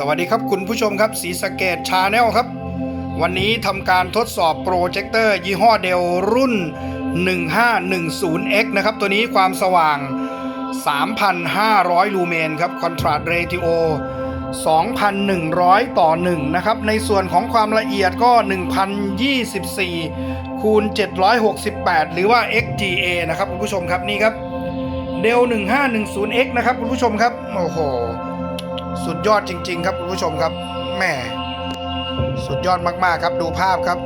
สวัสดีครับคุณผู้ชมครับสีสเกตชาแนลครับ วันนี้ทำการทดสอบโปรเจคเตอร์ยี่ห้อเดลรุ่น 1510X นะครับ ตัวนี้ความสว่าง 3,500 ลูเมนครับคอนทราสต์เรติโอ2,100 ต่อ 1 นะครับ ในส่วนของความละเอียดก็ 1,024 คูณ 768 หรือว่า XGA นะครับคุณผู้ชมครับนี่ครับเดล 1510X นะครับคุณผู้ชมครับ โอ้โห สุดยอดจริง ๆ ครับคุณผู้ชมครับแม่สุดยอดมากๆครับดูภาพครับ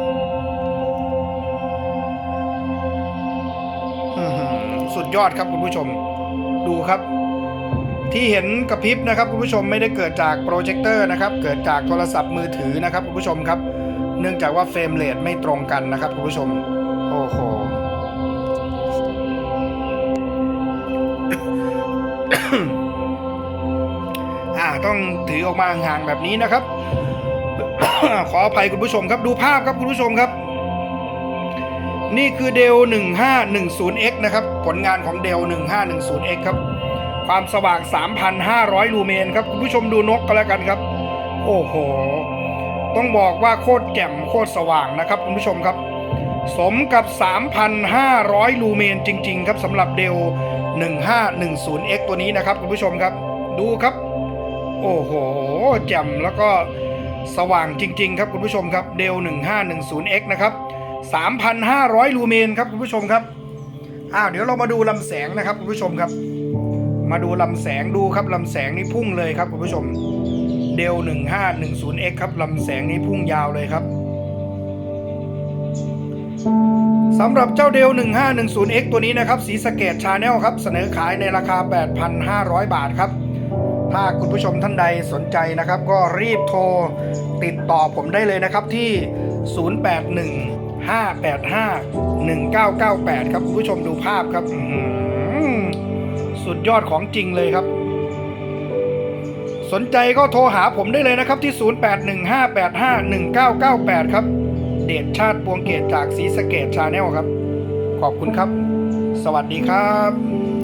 สุดยอดครับคุณผู้ชม ดูครับ ที่เห็นกระพริบนะครับคุณผู้ชมไม่ได้เกิดจากโปรเจคเตอร์นะครับเกิดจากโทรศัพท์มือถือนะครับคุณผู้ชมครับ เนื่องจากว่าเฟรมเรทไม่ตรงกันนะครับคุณผู้ชมโอ้โหอ่า ต้องถือออกมาห่างแบบนี้นะครับ ขออภัยคุณผู้ชมครับดูภาพครับคุณผู้ชมครับ นี่คือเดล 1510X นะครับ ผลงานของเดล 1510X ครับ ความสว่าง 3,500 ลูเมนครับ คุณผู้ชมดูนกก็แล้วกันครับ โอ้โห ต้องบอกว่าโคตรแจ่มโคตรสว่างนะครับ คุณผู้ชมครับ สมกับ 3,500 ลูเมนจริง ๆ ครับสำหรับเดล 1510X ตัวนี้นะครับคุณผู้ชมครับ ดูครับ โอ้โหแจ่มแล้วก็สว่างจริง ๆ ครับคุณผู้ชมครับเดล 1510X นะครับ 3,500 ลูเมนครับคุณผู้ชมครับอ้าวเดี๋ยวเรามาดูลำแสงนะครับคุณผู้ชมครับ มาดูลำแสงดูครับลำแสงนี่พุ่งเลยครับคุณผู้ชมเดล 1510X ครับลำแสงนี่พุ่งยาวเลยครับสำหรับเจ้าเดล 1510X ตัวนี้นะครับสีสเกตชาแนลครับ เสนอขายในราคา 8,500 บาทครับ ถ้าคุณผู้ชมท่านใดสนใจนะครับ ก็รีบโทรติดต่อผมได้เลยนะครับที่ 0815851998 ครับคุณผู้ชมดูภาพครับสุดยอดของจริงเลยครับ สนใจก็โทรหาผมได้เลยนะครับที่ 0815851998 ครับ เดชชาติปวงเกตจากสีสเกตชาแนลครับ ขอบคุณครับ สวัสดีครับ